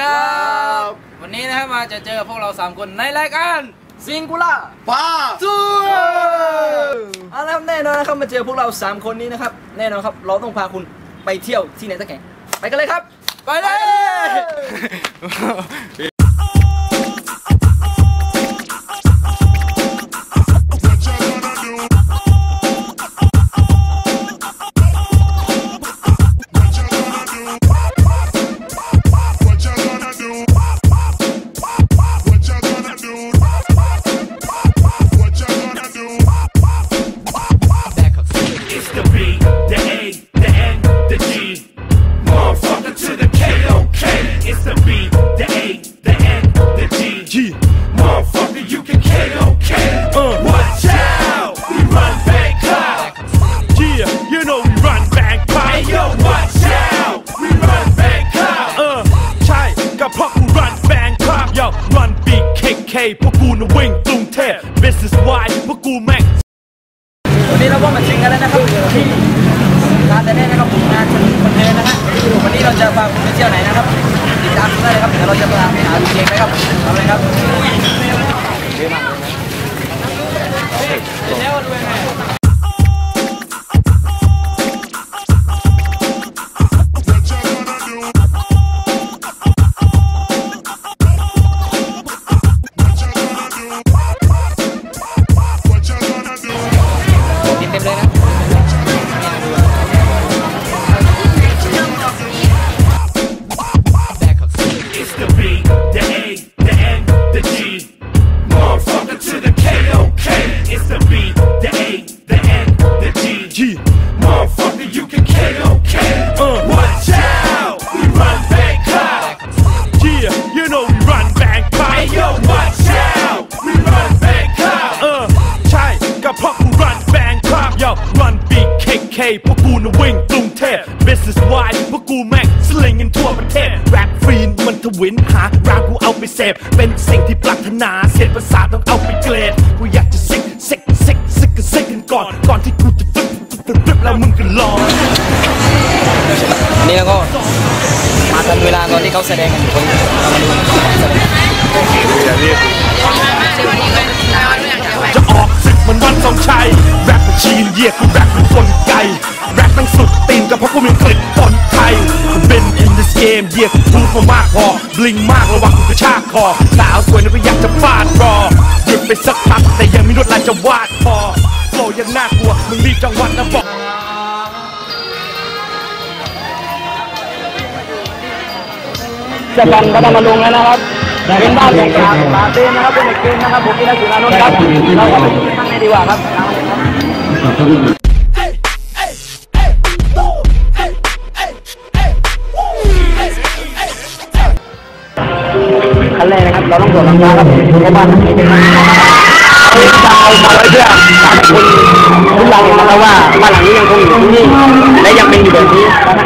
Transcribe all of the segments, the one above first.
ครับ วันนี้นะครับมาจะเจอพวกเรา 3 คนในรายการซิงคูล่าป้าซูเอาละครับแน่นอนนะครับมาเจอพวกเรา 3 คนนี้นะครับ แน่นอนครับ เราต้องพาคุณไปเที่ยวที่ไหนสักแห่งไปกันเลยครับ ไปเลย BKK พวกกูน่ะวิ่งกรุงเทพ business wide พวกกูแม่งวันนี้เราก็มาชิงกันแล้วนะครับที่ร้านแต่แน่นะครับผมงานคนคนเดินนะฮะวันนี้เราจะพาคุณไปเที่ยวไหนนะครับติดตามกันได้เลยครับเดี๋ยวเราจะพาไปหาดูเองนะครับทำเลยครับเยอะมากเลยนะ พวกกูน่ะวิ่งกรุงเทพ business wide พวกกูแม่งสลิงกันทั่วประเทศแรปฟรีนมันทวินหารางกูเอาไปเสพเป็นสิ่งที่ปรารถนาเสียนภาษาต้องเอาไปเกรดกูอยากจะซิกซิกซิกซิกกันซิกกันก่อน ก่อนที่กูจะฟลิปฟลิปฟลิปแล้วมึงก็ลองวันนี้เราก็มาทันเวลาตอนที่เขาแสดงกันอยู่ตรงนี้เรามาดูแสดงจะออกศึกเหมันวันทรงชัยแรปเป็นชีนเหยียดกูแรปเป็นคน เพราะกูมีกลิ่นคนไทย เป็น in this game เหยียดกูพูดมามากพอ บลิงมากระวังกูกระชากคอ สาวสวยนะก็อยากจะฟาดรอหยุดไปสักพักแต่ยังมีรวดลายจะวาดพอโฟยังน่ากลัว มึงรีบจังหวัดนะบอกจะกันพัทมาลงแล้วนะครับเป็นบ้านของการปาเต้นนะครับเป็นเกเต้นนะครับผมพี่นักศึกษานนท์ครับ เราก็ไปดูข้างในดีกว่าครับ ครับเราต้องตรวจรองเท้าครับเพราะบ้านหลังนี้เป็นบ้านเราจะเอามาไว้เพื่อทำให้คนทุกเราเห็นนะครับว่าบ้านหลังนี้ยังคงอยู่ที่นี่และยังเป็นอยู่แบบนี้นะครับ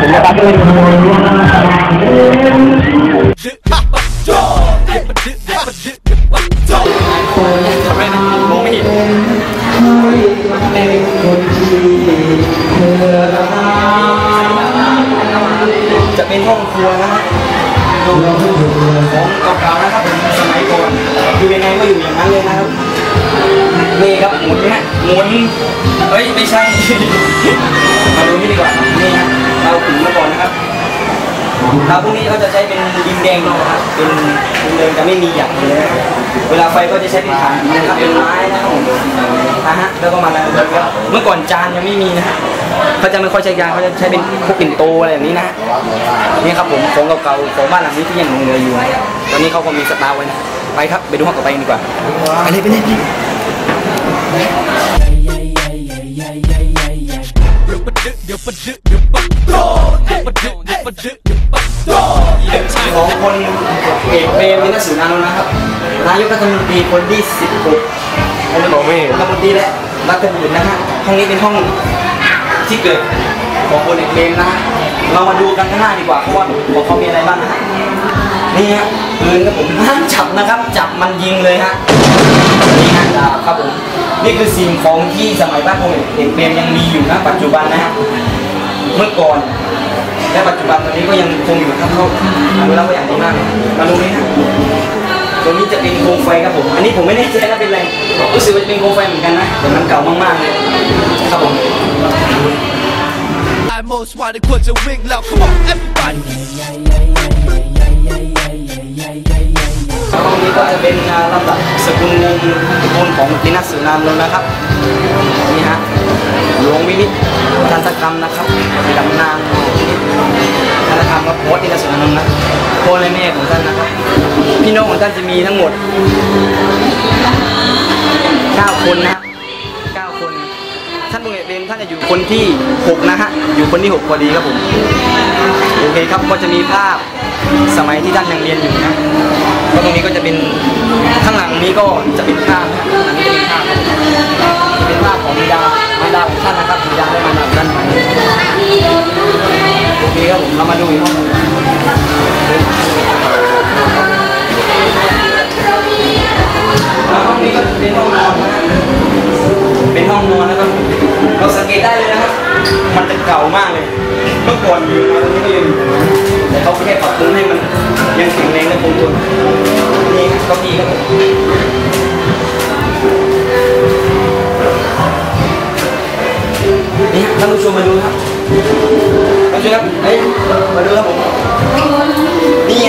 ผมจะตามไปเลยมองไม่เห็นจะเป็นห้องครัวนะ ฮะของเก่าๆนะครับผมสมัยก่อนอยู่ยังไงก็อยู่อย่างนั้นเลยนะครับนี่ครับหมุนนะหมุนเฮ้ยไม่ใช่ มาดูนี่ดีกว่านี่ฮะเราถึงมาก่อนนะครับเราพวกนี้เขาจะใช้เป็นดินแดงนะครับเป็นดินแดงจะไม่มีอย่างเลยเวลาไฟก็จะใช้เป็นถ่านนนะครับเป็นไม้นะครับผมนะฮะแล้วก็มาแล้วเมื่อก่อนจานยังไม่มีนะฮะ เขาจะไม่ค่อยใช้จานเขาจะใช้เป็นพวกปิ่นโตอะไรแบบนี้นะฮะนี่ครับผมของเก่าๆของบ้านหลังนี้ที่ยังหลงเหลืออยู่นะตอนนี้เขาก็มีสตาร์ไว้นะไปครับไปดูห้องต่อไปกันดีกว่าไปเลยไปเลยของคนเอกเบรมวินสุนันท์นะครับนายกรัฐมนตรีคนที่16อันนี้บอกไม่รัฐมนตรีและรัฐมนตรีนะฮะห้องนี้เป็นห้อง ที่เกิดของคนเอกเบรมนะ เรามาดูกันข้างหน้าดีกว่าเพราะว่าของเขามีอะไรบ้างนะนี่ฮะปืนครับผมห้ามจับนะครับ จับมันยิงเลยฮะนี่ฮะดาบครับผมนี่คือสิ่งของที่สมัยบ้านพงเอกเบรมยังมีอยู่นะปัจจุบันนะฮะเมื่อก่อนและปัจจุบันตอนนี้ก็ยังคงอยู่ครับเขาอนุรักษ์ไว้อย่างดีมากมาดูนี่ฮะ ตรงนี้จะเป็นโคมไฟครับผม อันนี้ผมไม่แน่ใจว่าเป็นอะไรรู้สึกว่าจะเป็นโคมไฟเหมือนกันนะแต่มันเก่ามากๆเลยครับผม I most wanted ควรจะวิ่งแล้ว Come on everybody ห้องนี้ก็จะเป็นอ่าลำดับสกุลวงศ์บนของดินัสสือนามลงนะครับนี่ฮะหลวงวินิจทันตกรรมนะครับดำนางวินิจทันตกรรมกับโพสดินัสสือนามลงนะ พ่อและแม่ของท่านนะครับ พี่น้องของท่านจะมีทั้งหมด 9 คนนะ9คน ท่านบุญเอกเบมท่านจะอยู่คนที่ 6 นะฮะ อยู่คนที่ 6 พอดีครับผม โอเคครับ ก็จะมีภาพสมัยที่ท่านยังเรียนอยู่นะ ก็ตรงนี้ก็จะเป็นข้างหลังนี้ก็จะเป็นภาพนะอันนี้จะเป็นภาพจะเป็นภาพของบิดามารดาของท่านนะครับบิดาและมารดาของท่าน โอเคครับผมเรามาดูอีกห้องหนึ่งแล้วห้องนี้ก็เป็นห้องนอนนะเป็นห้องนอนนะครับเราสังเกตได้เลยนะครับ มันจะเก่ามากเลยเมื่อก่อนอยู่มาตรงนี้ยืนแต่เขาแค่ปรับปรุงให้มันยังแข็งแรงและคงทนนี่ครับเก็มีครับผมนี่ครับท่านผู้ชมมาดูครับ ท่านผู้ชมครับเอ้ยมาดูครับผม นี่ไง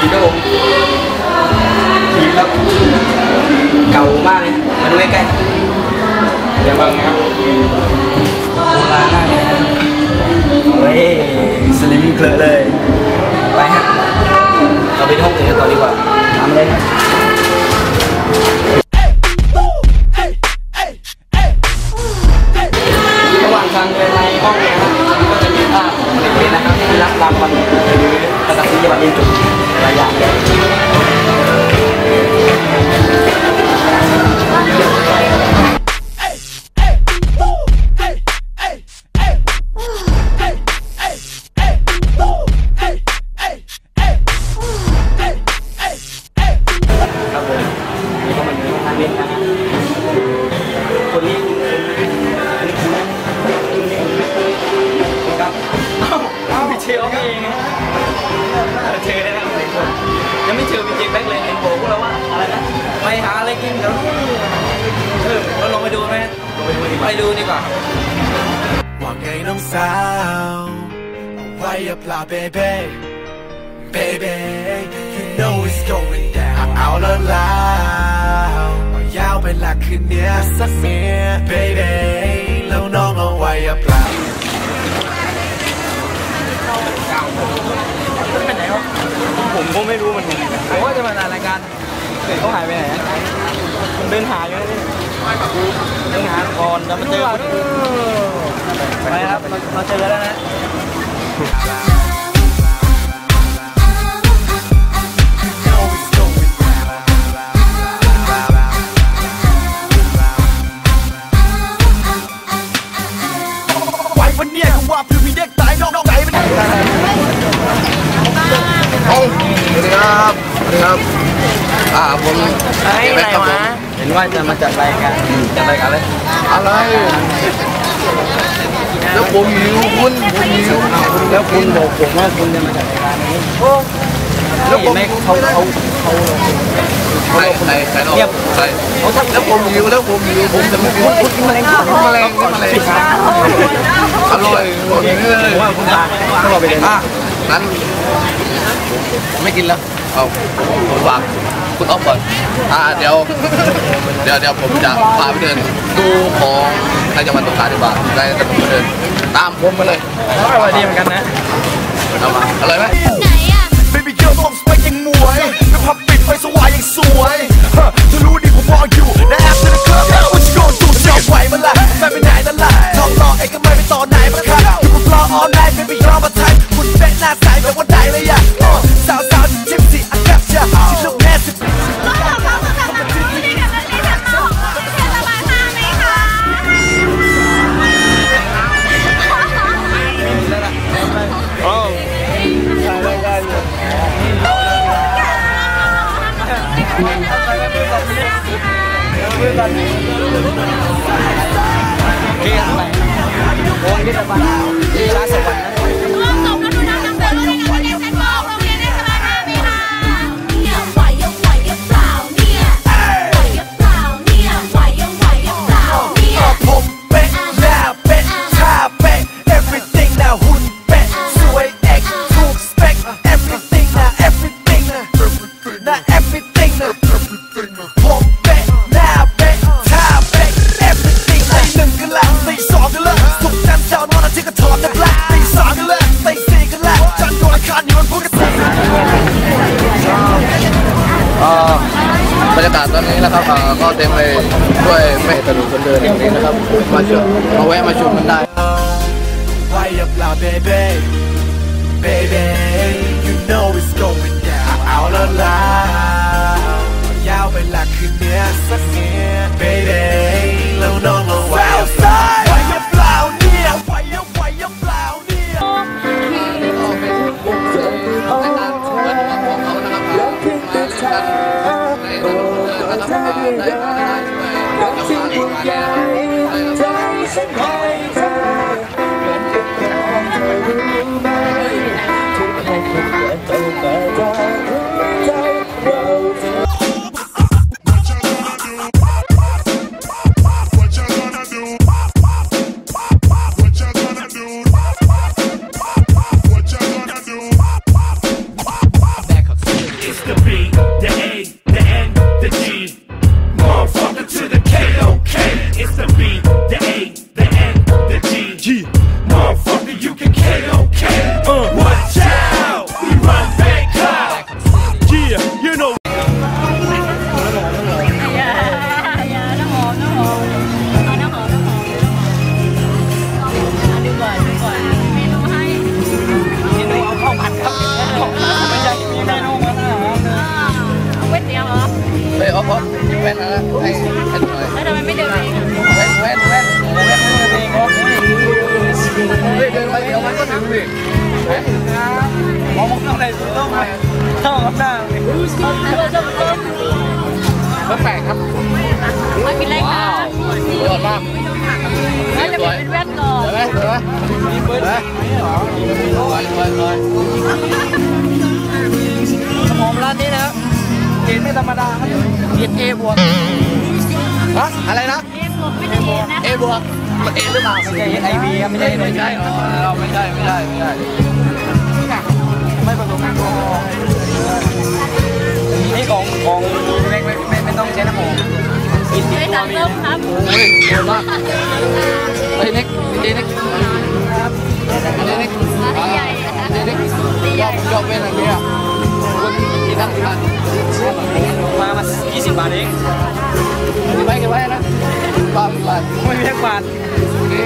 ผีครับผมผีครับ เก่ามากเลยมาดูใกล้ๆอย่าบังนะครับโบราณมากเลยเฮ้ยสลิมเคลอะเลย ไปฮะเราไปห้องอื่นกันต่อดีกว่าตามเลยนะระ ร องไปดูดีกว่าไปดูดีกว่าว่าไงน้องสาวไว้อย่าปลา baby baby you know it's going down เอาละแล้วเอายาวไปละคืนเนี้ยสักเมีย baby แล้วน้องเอาไว้อย่าปลาผมก็ไม่รู้เหมือนกันผมว่าจะมาอ่านรายการเกิดเขาหายไปไหนอะผมเดินหาอยู่นะ นี่เดินหาก่อนจะมาเจอไปครับเราเราเจอแล้วนะไว้วันเนี้ยก็ว่าเพื่อมีเด็กตายนอกใจมันสวัสดีครับสวัสดีครับ อ่าผมไอ้ไหนวะเห็ นว่าจะมาจัดรายการจัดรายการอะไรอะไรแล้วผมหิวคุณผมหิวแล้วคุณบอกผมว่าคุณจะมาจัดรายการนี้แล้วเห็นไหมเขาเขาเขาใครใครใครนอกเงียบใครเขาทำแล้วผมหิวแล้วผมหิวผมจะไม่กินคุณกินแมลงสาบแมลงแมลงอร่อยบอกอย่างนี้เลยผมว่าคุณตาต้องเราไปเดินอะนั้นไม่กินแล้วเอาผมฝาก คุณอ๊อฟก่อนอ่าเดี๋ยว เดี๋ยวเดี๋ยวผมจะพาไปเดินดูของในจังหวัดสงขลาดีกว่าได้แต่ผมไปเดินตามผมมาเลยอร่อยดีเหมือนกันนะเอามาอร่อยไหม Baby girl ต้องสวยยังมวยไม่พับปิดไฟสว่างยังสวยฮะเธอรู้ดีผมมองอยู่ในแอปเธอเคลิ้มแล้ว What you gonna do จะเอาไหวมันล่ะแฟนไปไหนนั่นล่ะทองรอเองก็ไม่ไปต่อไหนมันค่ะอยู่กับรอ all night baby รอมาทันคุณเป๊ะหน้าใสแบบว่าไหนเลยอะเออสาวสาวๆจิ้มสิอันกั Everything เต็มไปด้วยแม่ตะลุคนเดินอย่างนี้นะครับ มาชมมาแวะมาชมกันได้ไหวหรือเปล่า baby baby you know it's going down เอาละล่ะยาวไปละคืนเนี้ยสักเนี้ย baby แล้วน้อง อ๊อแว่นนะให้ให้หน่อยแล้วทำไมไม่เดินเองอะแว่นแว่นแว่นแว่นเองอ๊อฟเฮ้ยเดินไปเดี๋ยวมันก็ถึงสิมองข้างในสุดต้องไปเข้ากับหน้าเลยมันแปลกครับมากินอะไรคะยอดมากแล้วจะเปลี่ยนเป็นแว่นก่อนเห็นไหมเห็นไหมมีปืนไหมลอยลอยลอย ธรรมดาครับเกรดเอบวกฮะอะไรนะ เอ๊ะผมไม่ได้เห็นะเอบวกมันเอหรือเปล่าไม่ใช่ไอวีครับไม่ใช่ ไม่ใช่อ๋อเราไม่ใช่ไม่ใช่ไม่ใช่ไม่ผสมแอลกอฮอล์นี่ของของไม่ไม่ไม่ไม่ต้องใช้น้ำหอมกินเคยสั่งส้มครับ โอ้ยโหดมากเฮ้ยเน็กเน็กเน็กเน็กเน็กร้านใหญ่นะคะเน็กเน็กยอบยอบเป็นอะไรเนี่ยคุณที่นั่งที่บ้าน 20 บาทเองเก็บไว้เก็บไว้นะบ้าบ้านไม่มีแค่บาทนี่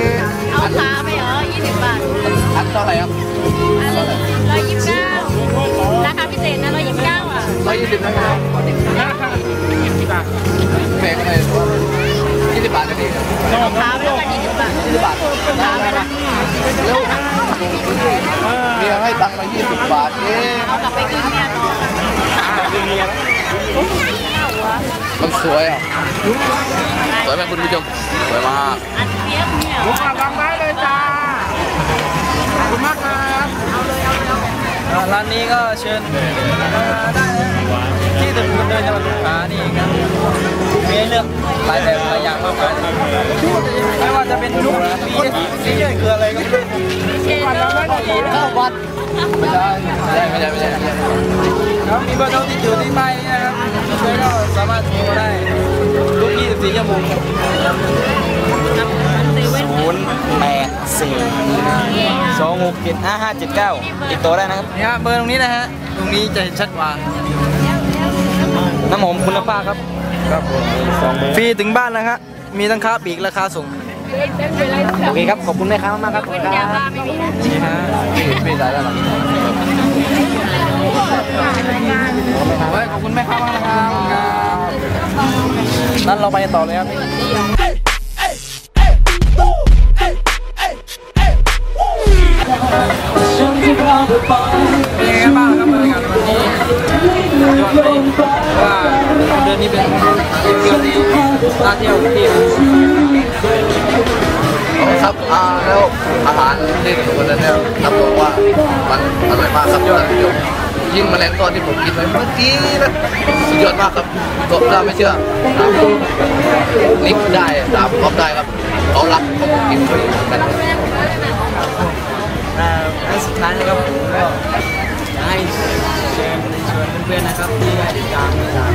เอาขาไปเหรอ 20 บาท อันเท่าไหร่ครับอันร้อยยี่สิบเก้าราคาพิเศษนะร้อยยี่สิบเก้าอะร้อยยี่สิบนะครับ20บาทแพงเลยยี่สิบบาทก็ดีเอาขาไปแล้วกันยี่สิบบาทยี่สิบบาทขาไปแล้วเร็วเมียให้ตังค์มายี่สิบบาทเองเอากลับไปคืนเมียก่อน มันสวยอะสวยไหมคุณผู้ชมสวยมากอันเนี้ยเนี่ยอ่าร้านนี้ก็เชิญมาได้นะที่ถนนคนเดินจังหวัดสงขลานี่ครับมีให้เลือกหลายแบบหลายอย่างมากมายไม่ว่าจะเป็นลูกปีสีเลือดเกลืออะไรก็ไม่รู้เชนเนอร์ข้าววัดไม่ใช่ไม่ใช่ไม่ใช่ไม่ใช่ครับมีเบอร์โทรที่อยู่ที่ป้ายนี้นะครับ ช่วยก็สามารถโทรมาได้ทุก24ชั่วโมงครับเซเว่นศูนย์แปดสี่สองหกเจ็ดห้าห้าเจ็ดเก้าติดต่อได้นะครับนี่ฮะเบอร์ตรงนี้นะฮะตรงนี้จะเห็นชัดกว่าน้ำหอมคุณภาพครับครับฟรีถึงบ้านนะครับมีทั้งค้าปลีกและค้าส่งโอเคครับ ขอบคุณแม่ค้ามากๆครับขอบเป็คุนณคยารับบ้าไม่มีนะนี่ฮะไม่ได้แล้วหรอ เฮ้ยขอบคุณแม่ค้ามากนะครับนั่นเราไปต่อเลยครับเป็นยังไงบ้างครับบรรยากาศวันนี้ยอดไหมว่าเดือนนี้เป็นเดือนที่น่าเที่ยวที่ครับอ่าแล้วอาหารที่วันนั้นเนี่ยรับรองว่ามันอร่อยมากครับยอดนิยม ยิ่งแมลงทอดที่ผมกินไปเมื่อกี้นะสุดยอดมากครับก็ถ้ไม่เชื่อถามนิกได้ถามก๊อฟได้ครับเขารักเขากินฟรีเหมือนกันอ่าและสุดท้ายนะครับผมก็อยากให้เชิญชวนเพื่อนๆนะครับที่ได้ติดตามทาง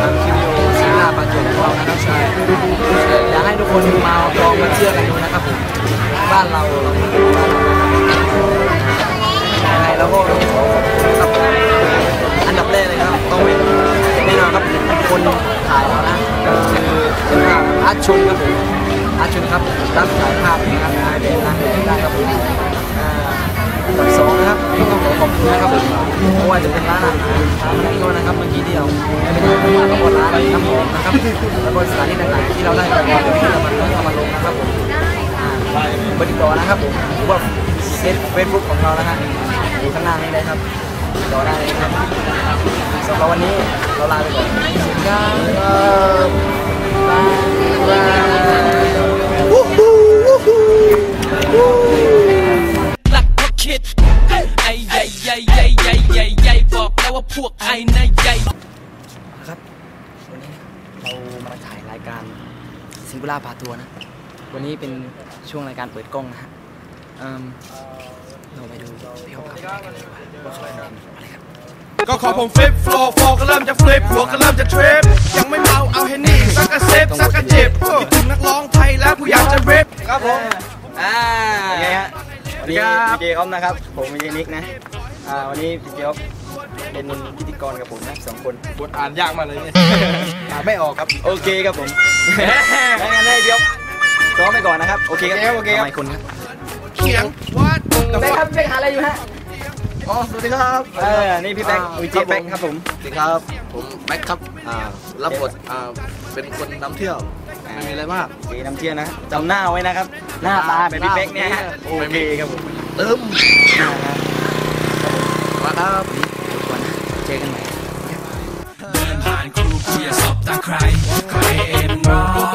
ทางคลิปวิดีโอซีรีส์ประจบของเรานะครับใช่อยากให้ทุกคนมาลองมาเชื่อกันดูนะครับผมบ้านเรา ยังไงเราก็ต้องขอขอบคุณครับอันดับแรกเลยครับต้องเป็นแน่นอนครับคนถ่ายเรานะคืออาชุนครับผมอาชุนครับรับถ่ายภาพนะครับถ่ายแบบนะได้ครับผมอ่าอันดับสองนะครับก็ต้องขอขอบคุณนะครับผมเพราะว่าจะเป็นร้านอาหารร้านอะไรก็นะครับเมื่อกี้ที่เราไม่ได้มาแล้วก็ร้านน้ำหอมนะครับแล้วก็สถานที่ต่างๆที่เราได้ไปก่อนที่เรามันต้องทำมาลงนะครับผมอ่าเบอร์ติดต่อนะครับผมหรือว่าเซตเฟซบุ๊กของเรานะฮะ อยู่ข้างหน้านี้เลยครับติดต่อได้เลยครับสำหรับวันนี้เราลาไปก่อนสวัสดีครับบ๊ายบายหลักก็คิดไอ้ใหญ่ใหญ่ใหญ่ใหญ่ใหญ่ใหญ่บอกแล้วว่าพวกไอ้นายใหญ่นะครับวันนี้เรามาถ่ายรายการซิงคูล่าพาทัวร์นะ วันนี้เป็นช่วงรายการเปิดกล้องนะฮะ เอิ่มเราไปดูพี่อ๊อฟครับกันดีกว่าว่าเขาเป็นอะไรครับ ก็ขอผมฟลิปโฟล์โฟล์ก็เริ่มจะฟลิปหัวก็เริ่มจะทริปยังไม่เมาเอาเฮนนี่สักกระเซฟสักกระจิบคิดถึงนักร้องไทยแล้วผู้อยากจะริปครับผมอ่าไงฮะวันนี้พี่เจออฟนะครับ ผมพี่เจนิกนะอ่าวันนี้พี่เจออฟเป็นพิธีกรกับผมนะสองคนบทอ่านยากมากเลยเนี่ยอ่านไม่ออกครับโอเคครับผมงั้นให้พี่อฟซ้อมไปก่อนนะครับโอเคครับโอเคครับคนครับเขียงวัด แบ็คครับแบ็คหาอะไรอยู่ฮะอ๋อสวัสดีครับเออนี่พี่แบ็ควีเจแบ็คครับผมสวัสดีครับผมแม็กครับอ่ารับบทอ่าเป็นคนนำเที่ยวไม่มีอะไรมากโอเคน้ำเชื่อนะจำหน้าไว้นะครับ หน้าตาแบบพี่เป๊กเนี่ยฮะโอเคครับผมเติมนะฮะมาครับทุกคนนะเจอกันใหม่เดินผ่านครูเพียสบตาใครใครเอ็นร้อง